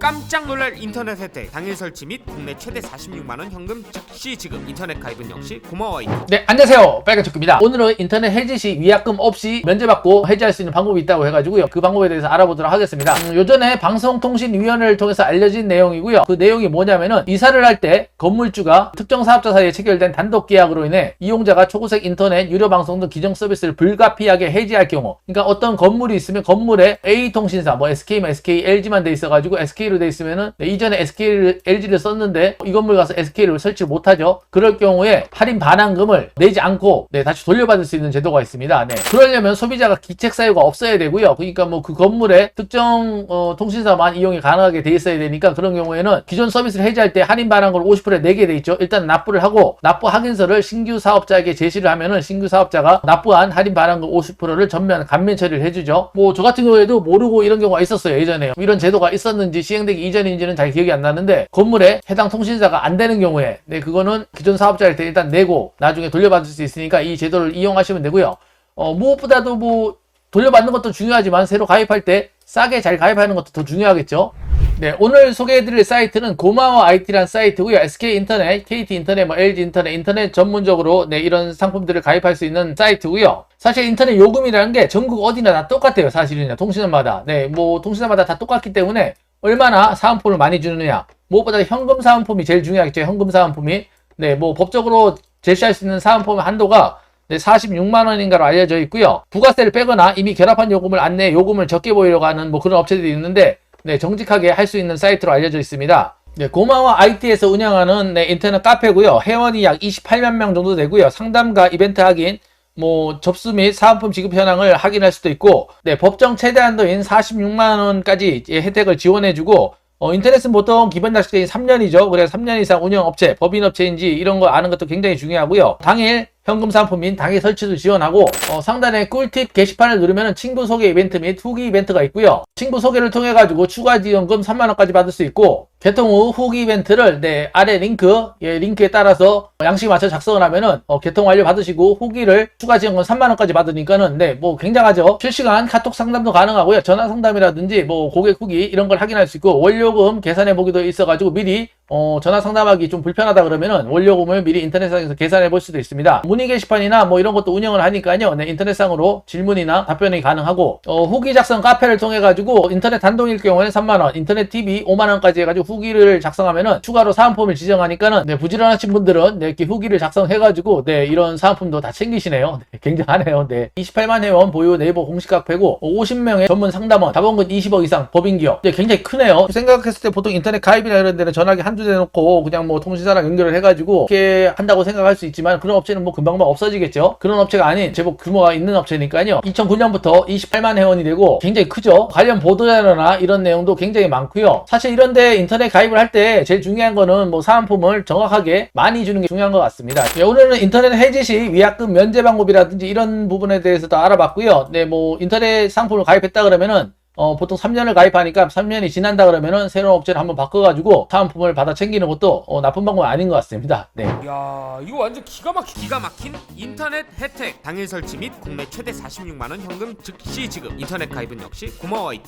깜짝 놀랄 인터넷 혜택 당일 설치 및 국내 최대 46만원 현금 즉시 지급 인터넷 가입은 역시 고마워이 네, 안녕하세요. 빨간축구입니다. 오늘은 인터넷 해지 시 위약금 없이 면제받고 해지할 수 있는 방법이 있다고 해가지고요. 그 방법에 대해서 알아보도록 하겠습니다. 음, 요전에 방송통신위원회를 통해서 알려진 내용이고요. 그 내용이 뭐냐면은 이사를 할 때 건물주가 특정 사업자 사이에 체결된 단독 계약으로 인해 이용자가 초고색 인터넷, 유료 방송 등 기존 서비스를 불가피하게 해지할 경우, 그러니까 어떤 건물이 있으면 건물에 A 통신사, 뭐 SK면 SK, LG만 돼 있어가지고 SK 로 돼 있으면은 네, 이전에 SK를 LG를 썼는데 이 건물 가서 SK를 설치 못하죠. 그럴 경우에 할인 반환금을 내지 않고 네, 다시 돌려받을 수 있는 제도가 있습니다. 네. 그러려면 소비자가 기책 사유가 없어야 되고요. 그러니까 뭐 그 건물에 특정 어, 통신사만 이용이 가능하게 돼 있어야 되니까 그런 경우에는 기존 서비스를 해지할 때 할인 반환금을 50%에 내게 돼 있죠. 일단 납부를 하고 납부 확인서를 신규 사업자에게 제시를 하면은 신규 사업자가 납부한 할인 반환금 50%를 전면 감면 처리를 해주죠. 뭐 저 같은 경우에도 모르고 이런 경우가 있었어요. 예전에 이런 제도가 있었는지 시 행되기 이전인지는 잘 기억이 안 나는데 건물에 해당 통신사가 안 되는 경우에 네 그거는 기존 사업자일 때 일단 내고 나중에 돌려받을 수 있으니까 이 제도를 이용하시면 되고요. 어, 무엇보다도 뭐 돌려받는 것도 중요하지만 새로 가입할 때 싸게 잘 가입하는 것도 더 중요하겠죠. 네, 오늘 소개해드릴 사이트는 고마워 IT라는 사이트고요. SK 인터넷, KT 인터넷, 뭐 LG 인터넷, 인터넷 전문적으로 네, 이런 상품들을 가입할 수 있는 사이트고요. 사실 인터넷 요금이라는 게 전국 어디나 다 똑같아요. 사실은요. 통신사마다. 네, 뭐 통신사마다 다 똑같기 때문에 얼마나 사은품을 많이 주느냐. 무엇보다 현금 사은품이 제일 중요하겠죠. 현금 사은품이. 네, 뭐 법적으로 제시할 수 있는 사은품 한도가 네, 46만 원인가로 알려져 있고요. 부가세를 빼거나 이미 결합한 요금을 안내 요금을 적게 보이려고 하는 뭐 그런 업체들이 있는데 네, 정직하게 할 수 있는 사이트로 알려져 있습니다. 네, 고마워 IT에서 운영하는 네, 인터넷 카페고요. 회원이 약 28만 명 정도 되고요. 상담과 이벤트 확인, 뭐 접수 및 사은품 지급 현황을 확인할 수도 있고, 네, 법정 최대 한도인 46만 원까지 혜택을 지원해주고, 어, 인터넷은 보통 기본 낚시대인 3년이죠. 그래서 3년 이상 운영 업체, 법인 업체인지 이런 거 아는 것도 굉장히 중요하고요. 당일 현금 상품인 당일 설치도 지원하고 어, 상단에 꿀팁 게시판을 누르면 친구 소개 이벤트 및 후기 이벤트가 있고요. 친구 소개를 통해 가지고 추가 지원금 3만 원까지 받을 수 있고 개통 후 후기 이벤트를 네 아래 링크 예, 링크에 따라서 양식에 맞춰 작성을 하면은 어, 개통 완료 받으시고 후기를 추가 지원금 3만 원까지 받으니까는 네뭐 굉장하죠. 실시간 카톡 상담도 가능하고요. 전화 상담이라든지 뭐 고객 후기 이런 걸 확인할 수 있고 원료금 계산해 보기도 있어가지고 미리 어, 전화 상담하기 좀 불편하다 그러면은 원료금을 미리 인터넷상에서 계산해 볼 수도 있습니다. 문의 게시판이나 뭐 이런 것도 운영을 하니까요. 네, 인터넷상으로 질문이나 답변이 가능하고 어, 후기 작성 카페를 통해 가지고 인터넷 단독일 경우에는 3만 원, 인터넷 TV 5만 원까지 해가지고 후기를 작성하면은 추가로 사은품을 지정하니까는 네, 부지런하신 분들은 네, 이렇게 후기를 작성해 가지고 네, 이런 사은품도 다 챙기시네요. 네, 굉장하네요. 네, 28만 회원 보유 네이버 공식 카페고 50명의 전문 상담원, 자본금 20억 이상 법인 기업. 네, 굉장히 크네요. 생각했을 때 보통 인터넷 가입이나 이런 데는 전화기 한두 대 놓고 그냥 뭐 통신사랑 연결을 해가지고 이렇게 한다고 생각할 수 있지만 그런 업체는 뭐 금방금방 없어지겠죠. 그런 업체가 아닌 제법 규모가 있는 업체니까요. 2009년부터 28만 회원이 되고 굉장히 크죠. 관련 보도자료나 이런 내용도 굉장히 많고요. 사실 이런데 인터넷 가입을 할 때 제일 중요한 거는 뭐 사은품을 정확하게 많이 주는 게 중요한 것 같습니다. 네, 오늘은 인터넷 해지 시 위약금 면제 방법이라든지 이런 부분에 대해서도 알아봤고요. 네, 뭐 인터넷 상품을 가입했다 그러면은 어, 보통 3년을 가입하니까 3년이 지난다 그러면은 새로운 업체를 한번 바꿔가지고 사은품을 받아 챙기는 것도 어, 나쁜 방법은 아닌 것 같습니다. 네. 야 이거 완전 기가 막힌 기가 막힌 인터넷 혜택 당일 설치 및 국내 최대 46만 원 현금 즉시 지급 인터넷 가입은 역시 고마워이